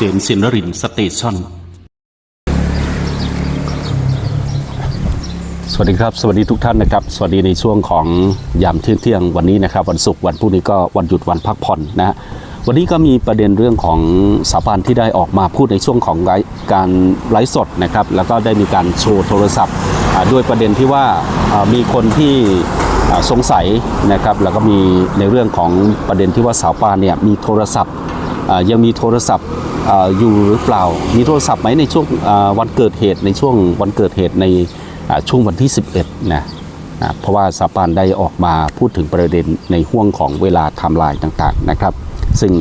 ษมสินรินสเตชันสวัสดีครับ สวัสดีทุกท่านนะครับ สวัสดีในช่วงของยามเที่ยงเที่ยงวันนี้นะครับ วันศุกร์วันพรุ่งนี้ก็วันหยุดวันพักผ่อนนะฮะวันนี้ก็มีประเด็นเรื่องของสาบันที่ได้ออกมาพูดในช่วงของการไลฟ์สดนะครับ แล้วก็ได้มีการโชว์โทรศัพท์ ด้วยประเด็นที่ว่ามีคนที่สงสัยนะครับ แล้วก็มีในเรื่องของประเด็นที่ว่าสาวปานเนี่ยมีโทรศัพท์ยังมีโทรศัพท์ อยู่หรือเปล่า มีโทรศัพท์ไหมในช่วงวันเกิดเหตุในช่วงวันเกิดเหตุในช่วงวันที่ 11นะเพราะว่าสาปานได้ออกมาพูดถึงประเด็นในห่วงของเวลาไทม์ไลน์ต่างๆนะครับ ซึ่ง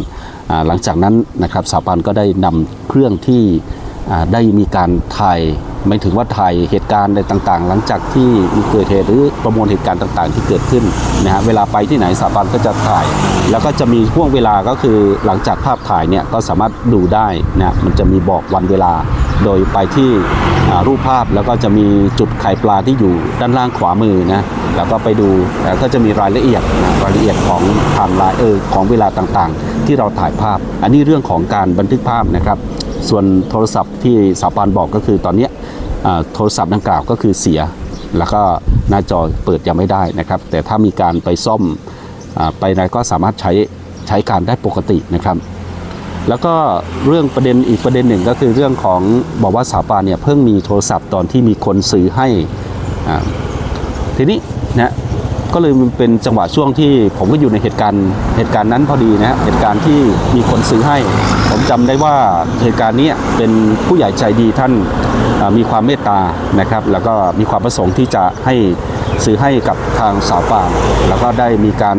หลังจากนั้นนะครับสาปานก็ได้นำเครื่องที่ได้มีการถ่าย ไม่ถึงว่าถ่ายเหตุการณ์อะไรต่างๆ หลังจากที่มีเกิดเหตุหรือประมวลเหตุการณ์ต่าง ๆ ที่เกิดขึ้นนะฮะเวลาไปที่ไหนสถาบันก็จะถ่าย แล้วก็จะมีห่วงเวลาก็คือหลังจากภาพถ่ายเนี่ยก็สามารถดูได้นะมันจะมีบอกวันเวลา โดยไปที่รูปภาพแล้วก็จะมีจุดไข่ปลาที่อยู่ด้านล่างขวามือนะแล้วก็ไปดูแล้วก็จะมีรายละเอียดนะรายละเอียดของไทม์ไลน์เออของเวลาต่างๆ ที่เราถ่ายภาพ อันนี้เรื่องของการบันทึกภาพนะครับ ส่วนโทรศัพท์ที่สาปานบอกก็คือตอนเนี้ย โทรศัพท์ดังกล่าวก็คือเสีย แล้วก็หน้าจอเปิดยังไม่ได้นะครับ แต่ถ้ามีการไปซ่อมอไปไหนก็สามารถใช้ใช้การได้ปกตินะครับ แล้วก็เรื่องประเด็นอีกประเด็นหนึ่งก็คือเรื่องของบอกว่าสาปานเนี่ยเพิ่งมีโทรศัพท์ตอนที่มีคนซื้อให้ทีนี้นะก็เลยเป็นจังหวะช่วงที่ผมก็อยู่ในเหตุการณ์เหตุการณ์นั้นพอดีนะเหตุการณ์ที่มีคนซื้อให้ ผมจำได้ว่าเหตุการณ์นี้เป็นผู้ใหญ่ใจดีท่านมีความเมตตานะครับ แล้วก็มีความประสงค์ที่จะให้ซื้อให้กับทางสาวปานแล้วก็ได้มีการ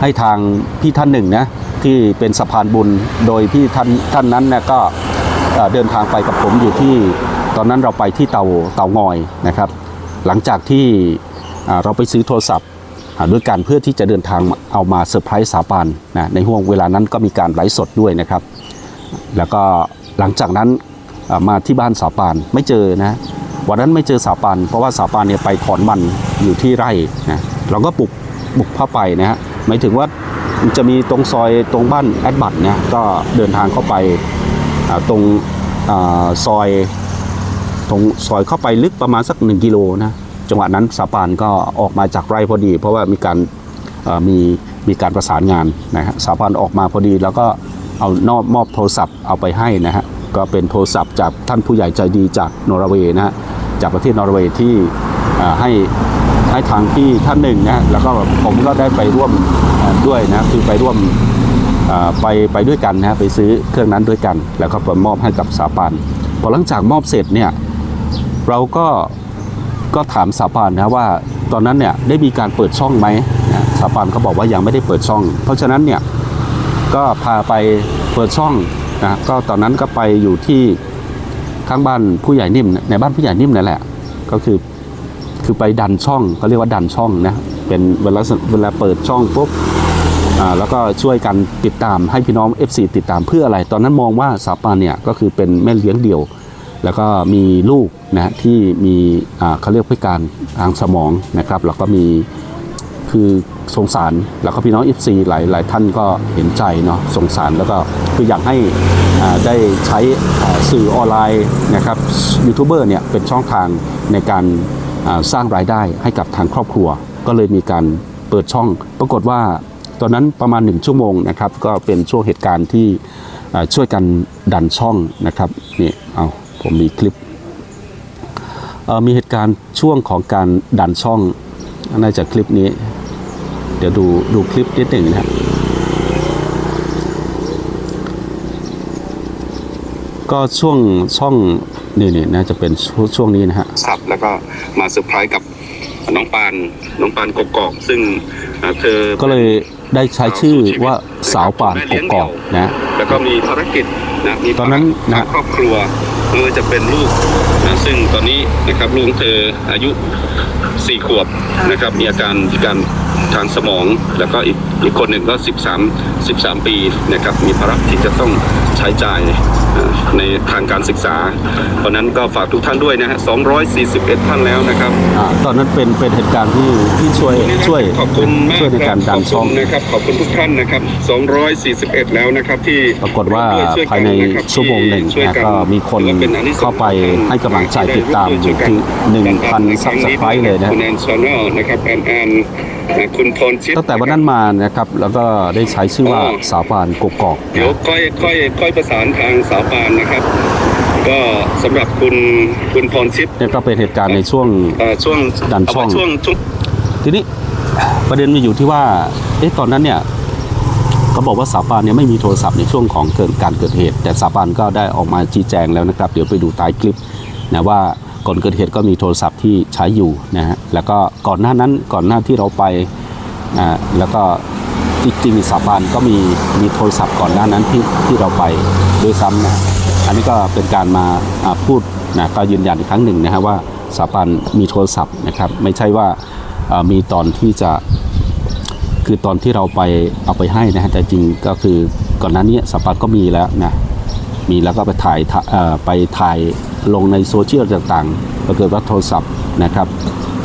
ให้ทางพี่ท่านหนึ่งนะที่เป็นสะพานบุญโดยพี่ท่านท่านนั้นนี่ยก็เดินทางไปกับผมอยู่ที่ตอนนั้นเราไปที่เตาเตางอยนะครับ หลังจากที่เราไปซื้อโทรศัพท์ ด้วยการเพื่อที่จะเดินทางเอามาเซอร์ไพรส์สาปานนะในห่วงเวลานั้นก็มีการไลฟ์สดด้วยนะครับ แล้วก็หลังจากนั้นมาที่บ้านสาปานไม่เจอนะวันนั้นไม่เจอสาปานเพราะว่าสาปานเนี่ยไปถอนมันอยู่ที่ไร่นะเราก็ปลุกบุกเข้าไปนะฮะหมายถึงว่ามันจะมีตรงซอยตรงบ้านแอดบัตเนี่ยก็เดินทางเข้าไปตรงอซอยตรงซอยเข้าไปลึกประมาณสักหนึ่งกิโลนะ จังหวะนั้นสาปานก็ออกมาจากไร่พอดี เพราะว่ามีการมีมีการประสานงานนะฮะสาพันออกมาพอดี แล้วก็เอานอบมอบโทรศัพท์เอาไปให้นะฮะก็เป็นโทรศัพท์จากท่านผู้ใหญ่ใจดีจากนอร์เวย์นะฮะจากประเทศนอร์เวย์ที่ให้ให้ทางพี่ท่านหนึ่งนะแล้วก็ผมก็ได้ไปร่วมด้วยนะคือไปร่วมไปไปด้วยกันนะฮะไปซื้อเครื่องนั้นด้วยกัน แล้วก็ไปมอบให้กับสาปานพอหลังจากมอบเสร็จเนี่ยเราก็ ก็ถามสาปานนะว่าตอนนั้นเนี่ยได้มีการเปิดช่องไหมสาปานก็บอกว่ายังไม่ได้เปิดช่อง เพราะฉะนั้นเนี่ยก็พาไปเปิดช่องนะก็ตอนนั้นก็ไปอยู่ที่ข้างบ้านผู้ใหญ่นิ่มในบ้านผู้ใหญ่นิ่มนั่นแหละ ก็คือคือไปดันช่องเขาเรียกว่าดันช่องนะเป็นเวลาเวลาเปิดช่องปุ๊บอ่าแล้วก็ช่วยกันติดตามให้พี่น้อง FC ติดตามเพื่ออะไร ตอนนั้นมองว่าสาปานเนี่ยก็คือเป็นแม่เลี้ยงเดี่ยว แล้วก็มีลูกนะที่มีเขาเรียกพิการทางสมองนะครับแล้วก็มีคือสงสารแล้วก็พี่น้อง FC หลายหลายท่านก็เห็นใจเนาะสงสารแล้วก็คืออยากให้ได้ใช้สื่อออนไลน์นะครับยูทูบเบอร์เนี่ยเป็นช่องทางในการสร้างรายได้ให้กับทางครอบครัว ก็เลยมีการเปิดช่อง ปรากฏว่าตอนนั้นประมาณหนึ่งชั่วโมงนะครับ ก็เป็นช่วงเหตุการณ์ที่ช่วยกันดันช่องนะครับนี่เอา ผมมีคลิปเอ่อมีเหตุการณ์ช่วงของการดันช่องน่าจะคลิปนี้ เดี๋ยวดูดูคลิปนิดหนึ่งนะฮะก็ช่วงช่องนี่นี่น่าจะเป็นช่วงช่วงนี้นะฮะครับแล้วก็มาเซอร์ไพรส์กับน้องปานน้องปานกกอกซึ่งอ่าเธอก็เลยได้ใช้ชื่อว่าสาวป่านกกอกนะ แล้วก็มีภารกิจนะมีตอนนั้นนะทางครอบครัว ไม่ว่าจะเป็นลูกนะซึ่งตอนนี้นะครับลูกของเธออายุสี่ขวบนะครับมีอาการพิการทางสมอง แล้วก็อีกอีกคนหนึ่งก็ 13 13 ปีนะครับมีภาระที่จะต้อง ใช้จ่ายเอ่อในทางการศึกษา เพราะนั้นก็ฝากทุกท่านด้วยนะฮะ 241 ท่านแล้วนะครับอ่าตอนนั้นเป็นเป็นเหตุการณ์ที่ที่ช่วยช่วยขอบคุณมากช่วยในคการบดันขช่ออบงคุณนะครับ ขอบคุณทุกท่านนะครับ 241 แล้วนะครับที่ปรากฏว่าร่วมด้วยช่วยกัภายในนะครับชั่วโมงหนึ่งที่ช่วยนะนก็มีคนถือว่ป็นอันที่สงส์เข้าไปให้กำลังใจติดตามอยู่ที่1,000 Subscribe เลยนะคุณแอนชาแนลนะครับแอนแอน คุณพรชิตตั้งแต่วันนั้นมานะครับแล้วก็ได้ใช้ชื่อว่าสาวปานกกอกเดี๋ยวนะค่อยค่อยค่อยประสานทางสาวปานนะครับ ก็สำหรับคุณคุณพรชิตเนี่ยก็เป็นเหตุการณ์ในช่วงเอ่อช่วงดันช่องเาไว้ช่วงช่วงทีนี้ประเด็นมันอยู่ที่ว่าเอ๊ะตอนนั้นเนี่ยเขาบอกว่าสาปานเนี่ยไม่มีโทรศัพท์ในช่วงของเกิดการเกิดเหตุ แต่สาปานก็ได้ออกมาชี้แจงแล้วนะครับ เดี๋ยวไปดูท้ายคลิปนะว่า ก่อนเกิดเหตุก็มีโทรศัพท์ที่ใช้อยู่นะฮะแล้วก็ก่อนหน้านั้นก่อนหน้าที่เราไปนะแล้วก็จริงๆสาปานก็มีมีโทรศัพท์ก่อนหน้านั้นที่ที่เราไปด้วยซ้ำนะอันนี้ก็เป็นการมาพูดนะก็ยืนยันอีกครั้งหนึ่งนะฮะว่าสาปานมีโทรศัพท์นะครับ ไม่ใช่ว่ามีตอนที่จะคือตอนที่เราไปเอาไปให้นะฮะแต่จริงก็คือก่อนหน้านี้สปปะก็มีแล้วนะมีแล้วก็ไปถ่ายถ่าไปถ่าย ลงในโซเชียลต่างๆปรากฏว่าโทรศัพท์นะครับ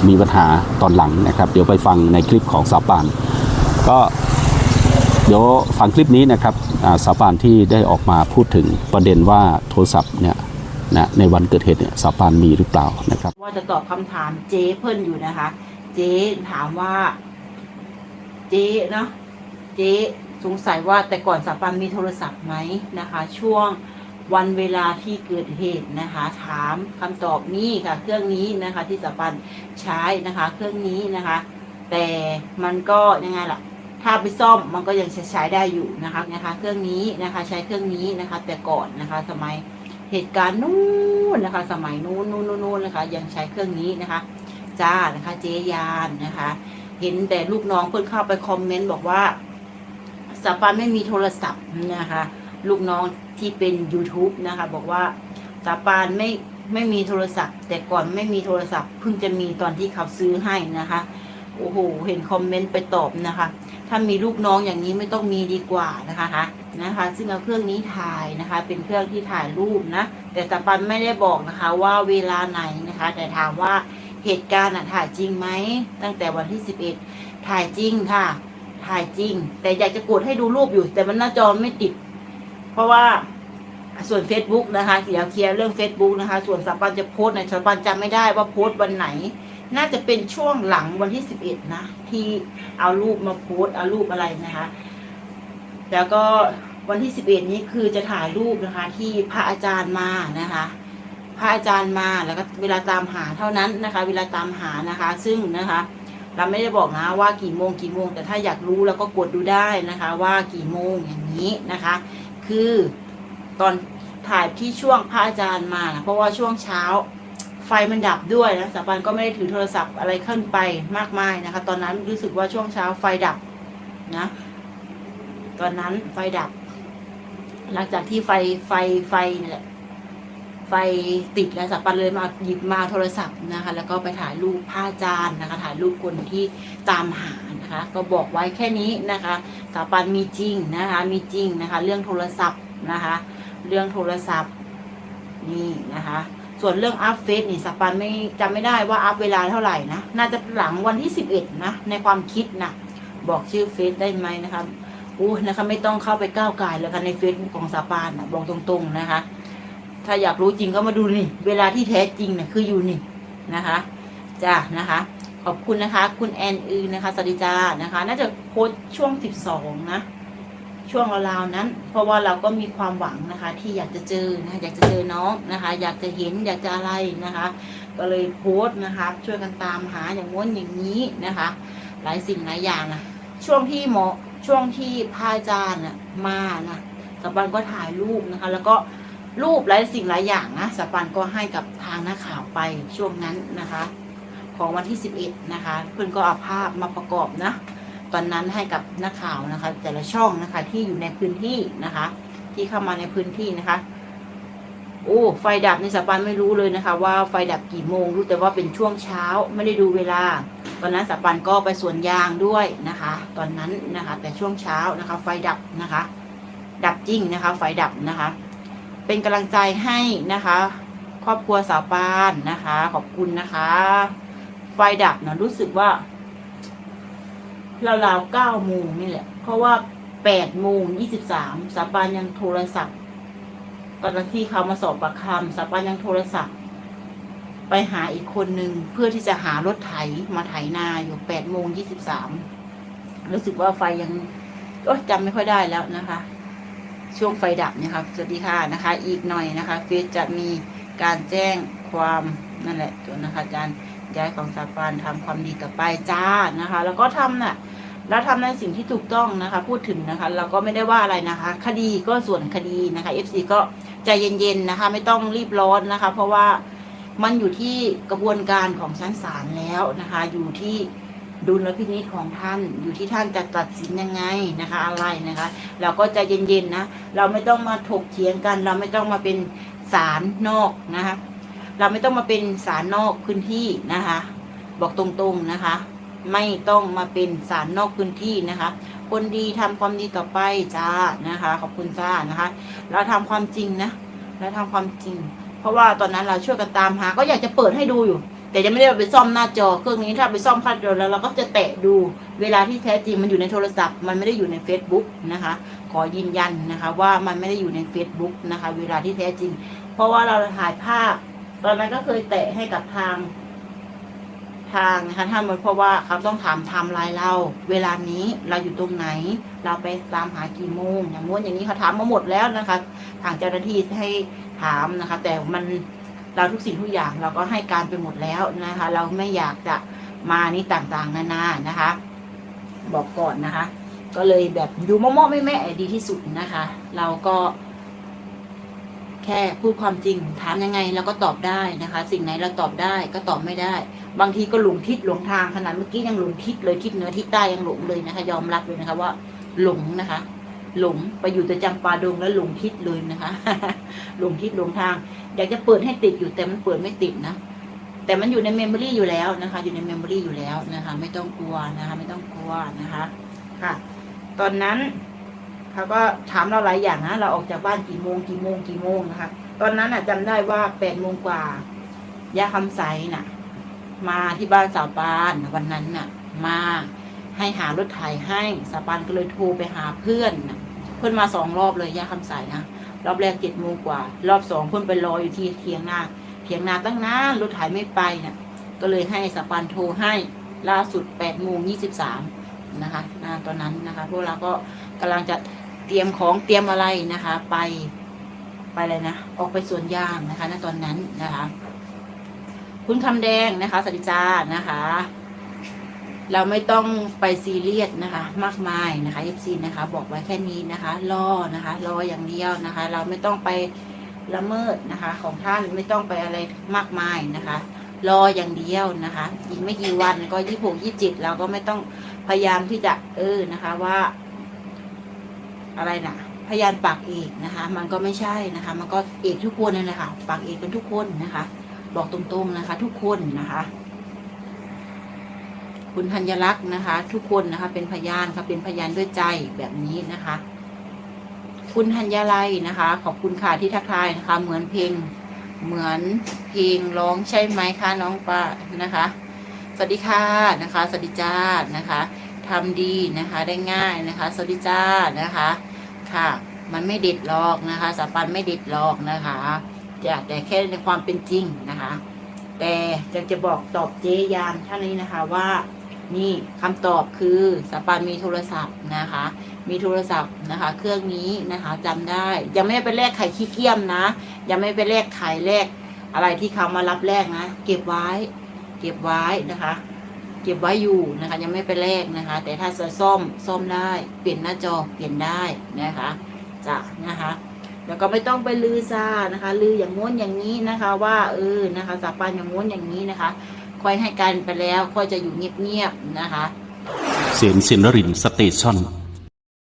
มีปัญหาตอนหลังนะครับ เดี๋ยวไปฟังในคลิปของสาปาน ก็เดี๋ยวฟังคลิปนี้นะครับสาปานที่ได้ออกมาพูดถึงประเด็นว่าโทรศัพท์เนี่ยนะในวันเกิดเหตุเนี่ยสาปานมีหรือเปล่านะครับ ว่าจะตอบคำถามเจ๊เพิ่นอยู่นะคะ เจ๊ถามว่า เจ๊เนาะเจ๊สงสัยว่าแต่ก่อนสาปันมีโทรศัพท์ไหมนะคะ ช่วง วันเวลาที่เกิดเหตุนะคะ ถามคำตอบนี้ค่ะ เครื่องนี้นะคะที่สาปันใช้นะคะ เครื่องนี้นะคะ แต่มันก็ยังไงล่ะ ถ้าไปซ่อมมันก็ยังใช้ได้อยู่นะคะนะคะ เครื่องนี้นะคะใช้เครื่องนี้นะคะ แต่ก่อนนะคะ สมัยเหตุการณ์นู้นนะคะ สมัยนู้นนู้นนู้นนะคะ ยังใช้เครื่องนี้นะคะ จ้านะคะเจยานนะคะ เห็นแต่ลูกน้องเพิ่นเข้าไปคอมเมนต์บอกว่าสปานไม่มีโทรศัพท์นะคะ ลูกน้อง ที่เป็น YouTube นะคะ บอกว่าสปานไม่ไม่มีโทรศัพท์ แต่ก่อนไม่มีโทรศัพท์เพิ่งจะมีตอนที่เขาซื้อให้นะคะ โอ้โห เห็นคอมเมนต์ไปตอบนะคะ ถ้ามีลูกน้องอย่างนี้ไม่ต้องมีดีกว่านะคะนะคะ ซึ่งเอาเครื่องนี้ถ่ายนะคะ เป็นเครื่องที่ถ่ายรูปนะ แต่สปันไม่ได้บอกนะคะ ว่าเวลาไหนนะคะ แต่ถามว่าเหตุการณ์ถ่ายจริงไหมตั้งแต่วันที่สิบเอ็ดถ่ายจริงค่ะ ถ่ายจริง แต่อยากจะกดให้ดูรูปอยู่ แต่มันหน้าจอไม่ติด เพราะว่าส่วน Facebook นะคะเดี๋ยวเคลียร์เรื่อง Facebook นะคะ ส่วนสปันจะโพสในสปันจำไม่ได้ว่าโพสวันไหน น่าจะเป็นช่วงหลังวันที่สิบเอ็ดนะ ที่เอารูปมาโพสเอารูปอะไรนะคะ แล้วก็วันที่สิบเอ็ดนี้คือจะถ่ายรูปนะคะ ที่พระอาจารย์มานะคะพระอาจารย์มาแล้วก็เวลาตามหาเท่านั้นนะคะ เวลาตามหานะคะ ซึ่งนะคะ เราไม่ได้บอกนะว่ากี่โมงกี่โมง แต่ถ้าอยากรู้แล้วก็กดดูได้นะคะ ว่ากี่โมงอย่างนี้นะคะ คือ ตอนถ่ายที่ช่วงพระอาจารย์มานะเพราะว่าช่วงเช้า ไฟมันดับด้วยนะสาปันก็ไม่ได้ถือโทรศัพท์อะไรขึ้นไปมากมายนะคะ ตอนนั้นรู้สึกว่าช่วงเช้าไฟดับนะ ตอนนั้นไฟดับ หลังจากที่ไฟไฟไฟนี่แหละไฟติดแล้วสาปันเลยมาหยิบมาโทรศัพท์นะคะ แล้วก็ไปถ่ายรูปผ้าจานนะคะ ถ่ายรูปคนที่ตามหา นะคะ ก็บอกไว้แค่นี้นะคะสาปันมีจริงนะคะ มีจริงนะคะ เรื่องโทรศัพท์นะคะ เรื่องโทรศัพท์นี่นะคะ ส่วนเรื่องอัพเฟซนี่สปันไม่จำไม่ได้ว่าอัพเวลาเท่าไหร่นะ น่าจะหลังวันที่สิบเอ็ดนะในความคิดนะบอกชื่อเฟซได้ไหมนะคะอู้นะคะไม่ต้องเข้าไปก้าวไก่ายเลยค่ะในเฟซของสปานนะบอกตรงๆนะคะ ถ้าอยากรู้จริงก็มาดูนี่ เวลาที่แท้จริงเนี่ยคืออยู่นี่นะคะจ้านะคะ ขอบคุณนะคะ คุณแอนอือนะคะสวัสดีจ้านะคะ น่าจะโพสช่วงสิบสองนะ ช่วงราวๆนั้น เพราะว่าเราก็มีความหวังนะคะ ที่อยากจะเจอนะอยากจะเจอน้องนะคะ อยากจะเห็นอยากจะอะไรนะคะ ก็เลยโพสนะคะ ช่วยกันตามหาอย่างง้นอย่างนี้นะคะ หลายสิ่งหลายอย่างนะช่วงที่หมอช่วงที่พระอาจารย์น่ะมานะสปันก็ถ่ายรูปนะคะ แล้วก็รูปหลายสิ่งหลายอย่างนะสปันก็ให้กับทางนักข่าวไปช่วงนั้นนะคะ ของวันที่ 11 นะคะ เพื่อนก็เอาภาพมาประกอบนะ ตอนนั้นให้กับนักข่าวนะคะ แต่ละช่องนะคะ ที่อยู่ในพื้นที่นะคะ ที่เข้ามาในพื้นที่นะคะ โอ้ ไฟดับในสปันไม่รู้เลยนะคะ ว่าไฟดับกี่โมงรู้แต่ว่าเป็นช่วงเช้าไม่ได้ดูเวลา ตอนนั้นสปันก็ไปสวนยางด้วยนะคะ ตอนนั้นนะคะ แต่ช่วงเช้านะคะ ไฟดับนะคะ ดับจริงนะคะ ไฟดับนะคะ เป็นกำลังใจให้นะคะครอบครัวสาวปานนะคะ ขอบคุณนะคะ ไฟดับนะรู้สึกว่าราวๆเก้าโมงนี่แหละ เพราะว่าแปดโมงยี่สิบสามสาปานยังโทรศัพท์ตอนที่เขามาสอบปากคำสาปานยังโทรศัพท์ ไปหาอีกคนนึงเพื่อที่จะหารถไถมาไถนาอยู่แปดโมงยี่สิบสามรู้สึกว่าไฟยังก็จำไม่ค่อยได้แล้วนะคะ ช่วงไฟดับเนี่ยครับสวัสดีค่ะนะคะ อีกหน่อยนะคะเฟซจะมีการแจ้งความนั่นแหละตัวนะคะการ ย้ายของสาปานทำความดีต่อไปจ้านะคะ แล้วก็ทำน่ะแล้วทำในสิ่งที่ถูกต้องนะคะ พูดถึงนะคะ เราก็ไม่ได้ว่าอะไรนะคะ คดีก็ส่วนคดีนะคะ FC ก็ใจเย็นๆนะคะ ไม่ต้องรีบร้อนนะคะ เพราะว่ามันอยู่ที่กระบวนการของชั้นศาลแล้วนะคะ อยู่ที่ดุลพินิจของท่านอยู่ที่ท่านจะตัดสินยังไงนะคะ อะไรนะคะ เราก็ใจเย็นๆนะ เราไม่ต้องมาถกเถียงกัน เราไม่ต้องมาเป็นศาลนอกนะคะ เราไม่ต้องมาเป็นศาลนอกพื้นที่นะคะ บอกตรงๆนะคะ ไม่ต้องมาเป็นสารนอกพื้นที่นะคะ คนดีทำความดีต่อไปจ้านะคะ ขอบคุณจ้านะคะ เราทำความจริงนะเราทำความจริง เพราะว่าตอนนั้นเราช่วยกันตามหา ก็อยากจะเปิดให้ดูอยู่ แต่ยังไม่ได้ไปซ่อมหน้าจอเครื่องนี้ถ้าไปซ่อมคัดเดียวแล้วเราก็จะแตะดูเวลาที่แท้จริงมันอยู่ในโทรศัพท์ มันไม่ได้อยู่ใน Facebook นะคะ ขอยืนยันนะคะ ว่ามันไม่ได้อยู่ใน Facebook นะคะ เวลาที่แท้จริง เพราะว่าเราถ่ายภาพ ตอนนั้นก็เคยแตะให้กับทาง ทางนะคะท่านเพราะว่าเขาต้องถามไทม์ไลน์เรา เวลานี้เราอยู่ตรงไหน เราไปตามหากี่โมงอย่างง้นอย่างนี้เขาถามมาหมดแล้วนะคะ ทางเจ้าหน้าที่ให้ถามนะคะ แต่มันเราทุกสิ่งทุกอย่างเราก็ให้การไปหมดแล้วนะคะ เราไม่อยากจะมานี่ต่างๆ นานานะคะ บอกก่อนนะคะ ก็เลยแบบอยู่มอๆไม่แม่ดีที่สุดนะคะ เราก็ แค่พูดความจริงถามยังไงเราก็ตอบได้นะคะ สิ่งไหนเราตอบได้ก็ตอบไม่ได้ บางทีก็หลงทิศหลงทางขนาดเมื่อกี้ยังหลงทิศเลยทิศเหนือทิศใต้ยังหลงเลยนะคะ ยอมรับเลยนะคะว่าหลงนะคะ หลงไปอยู่แต่จำปาดงแล้วหลงทิศเลยนะคะหลงทิศหลงทาง อยากจะเปิดให้ติดอยู่แต่มันเปิดไม่ติดนะแต่มันอยู่ในเมมโมรี่อยู่แล้วนะคะ อยู่ในเมมโมรี่อยู่แล้วนะคะ ไม่ต้องกลัวนะคะ ไม่ต้องกลัวนะคะ ค่ะ ตอนนั้น เขาก็ถามเราหลายอย่างนะเราออกจากบ้านกี่โมงกี่โมงกี่โมงนะคะ ตอนนั้นอะจำได้ว่าแปดโมงกว่ายาคำใสน่ะ มาที่บ้านสาวปานวันนั้นน่ะ มาให้หารถไถให้สาวปานก็เลยโทรไปหาเพื่อนนะเพื่อนมาสองรอบเลยยาคำใสนะรอบแรกเจ็ดโมงกว่า รอบสองเพื่อนไปรออยู่ที่เทียงนาเทียงนาตั้งนานรถไถไม่ไปน่ะ ก็เลยให้สาวปานโทรให้ล่าสุดแปดโมงยี่สิบสามนะคะนะตอนนั้นนะคะ พวกเราก็ กำลังจะเตรียมของเตรียมอะไรนะคะ ไปไปเลยนะออกไปสวนยางนะคะณตอนนั้นนะคะ คุณคำแดงนะคะสวัสดิจานะคะ เราไม่ต้องไปซีเรียสนะคะ มากมายนะคะเอฟซีนะคะ บอกไว้แค่นี้นะคะรอนะคะรออย่างเดียวนะคะ เราไม่ต้องไปละเมิดนะคะ ของท่านไม่ต้องไปอะไรมากมายนะคะรออย่างเดียวนะคะอีกไม่กี่วันก็ยี่หกยี่จิตเราก็ไม่ต้องพยายามที่จะเออนะคะว่า อะไรนะพยานปากเอกนะคะ มันก็ไม่ใช่นะคะ มันก็เอกทุกคนนั่นแหละค่ะปากเอกเป็นทุกคนนะคะ บอกตรงๆนะคะ ทุกคนนะคะ คุณธัญลักษณ์นะคะ ทุกคนนะคะ เป็นพยานค่ะเป็นพยานด้วยใจแบบนี้นะคะ คุณธัญไลนะคะ ขอบคุณค่ะที่ทักทายนะคะ เหมือนเพลงเหมือนเพลงร้องใช่ไหมคะน้องป้านะคะ สวัสดีค่ะนะคะ สวัสดีจ้านะคะ ทำดีนะคะ ได้ง่ายนะคะสวัสดีจ้านะคะค่ะ มันไม่เด็ดหรอกนะคะสาปันไม่เด็ดหรอกนะคะจะแต่แค่ในความเป็นจริงนะคะ แต่จะจะบอกตอบเจยามท่านนี้นะคะว่านี่คำตอบคือสาปันมีโทรศัพท์นะคะ มีโทรศัพท์นะคะ เครื่องนี้นะคะจำได้ยังไม่ได้ไปแลกไข่ขี้เกียมนะ ยังไม่ไปแลกไข่แลกอะไรที่เขามารับแลกนะ เก็บไว้ เก็บไว้นะคะ เก็บไว้อยู่นะคะ ยังไม่ไปแลกนะคะ แต่ถ้าจะซ่อมซ่อมได้ เปลี่ยนหน้าจอเปลี่ยนได้นะคะจะนะคะ แล้วก็ไม่ต้องไปลือซานะคะ ลืออย่างง้นอย่างนี้นะคะ ว่าเออนะคะสาปานอย่างง้นอย่างนี้นะคะค่อยให้การไปแล้วค่อยจะอยู่เงียบๆนะคะ เสียงสินรินสเตชัน